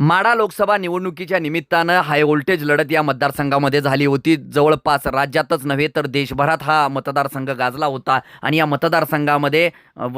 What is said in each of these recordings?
माडा लोकसभा निवडणुकीच्या निमित्तानं high voltage लढत या मतदारसंघामध्ये झाली होती. जवळपास राज्यातच नव्हे तर देशभरात हा मतदारसंघ गाजला होता. आणि या मतदारसंघामध्ये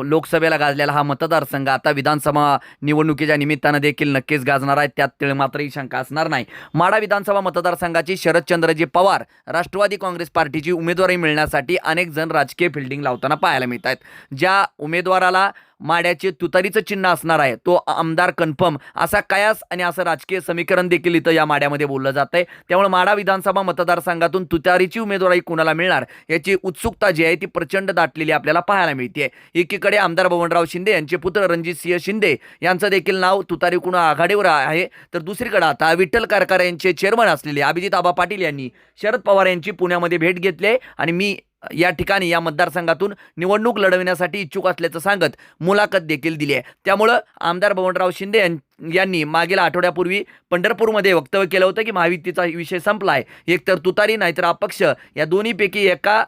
लोकसभेला गाजलेला हा मतदारसंघ आता विधानसभा निवडणुकीच्या निमित्तानं देखील नक्कीच गाजणार आहे. त्यात तिळ मात्रही शंका असणार नाही. माडा विधानसभा मतदारसंघाची शरदचंद्रजी पवार राष्ट्रवादी काँग्रेस पार्टीची उमेदवारी मिळण्यासाठी अनेक जण राजकीय फिल्डिंग लावताना पाहायला मिळत आहेत ज्या उमेदवाराला माड्याचे तुतारीचं चिन्ह असणार आहे. तो आमदार कन्फर्म. असा कयास आणि असं राजकीय समीकरण देखील इथं या माड्यामध्ये बोललं जात आहे त्यामुळे माडा विधानसभा मतदारसंघातून तुतारीची उमेदवारी कुणाला मिळणार? याची उत्सुकता जी आहे ती प्रचंड दाटलेली आपल्याला पाहायला मिळते एकीकडे आमदार बबनराव शिंदे यांचे पुत्र रणजित सिंह शिंदे यांचं देखील नाव तुतारी कुणा आघाडीवर आहे. तर दुसरीकडे आता विठ्ठल कारकार यांचे चेअरमन असलेले अभिजित आबा पाटील यांनी शरद पवार यांची पुण्यामध्ये भेट घेतली आहे. आणि मी या ठिकाणी या मतदारसंघातून निवडणूक लढविण्यासाठी इच्छुक असल्याचं सांगत मुलाखत देखील दिली आहे. त्यामुळं आमदार बबनराव शिंदे यां- यांनी मागील आठवड्यापूर्वी पंढरपूरमध्ये वक्तव्य केलं होतं की महायुतीचा विषय संपला आहे एकतर तुतारी नाहीतर अपक्ष या दोन्हीपैकी एका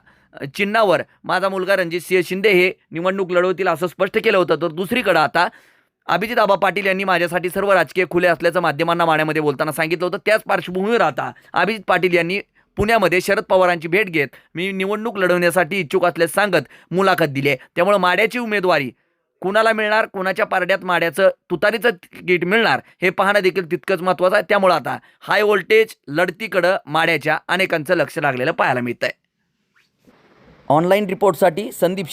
चिन्हावर माझा मुलगा रणजित सिंह शिंदे हे निवडणूक लढवतील असं स्पष्ट केलं होतं. तर दुसरीकडं आता अभिजित आबा पाटील यांनी माझ्यासाठी सर्व राजकीय खुले असल्याचं माध्यमांना माण्यामध्ये बोलताना सांगितलं होतं. त्याच पार्श्वभूमीवर आता अभिजित पाटील यांनी पुण्यामध्ये शरद पवारांची भेट घेत मी निवडणूक लढवण्यासाठी इच्छुक असल्यास सांगत मुलाखत दिली आहे. त्यामुळे माड्याची उमेदवारी. कुणाला मिळणार? कुणाच्या पारड्यात माड्याचं तुतारीचं तिकीट मिळणार? हे पाहणं देखील तितकंच महत्त्वाचं आहे. त्यामुळं आता हाय व्होल्टेज लढतीकडं माड्याच्या अनेकांचं लक्ष लागलेलं पाहायला मिळतंय. ऑनलाईन रिपोर्टसाठी संदीप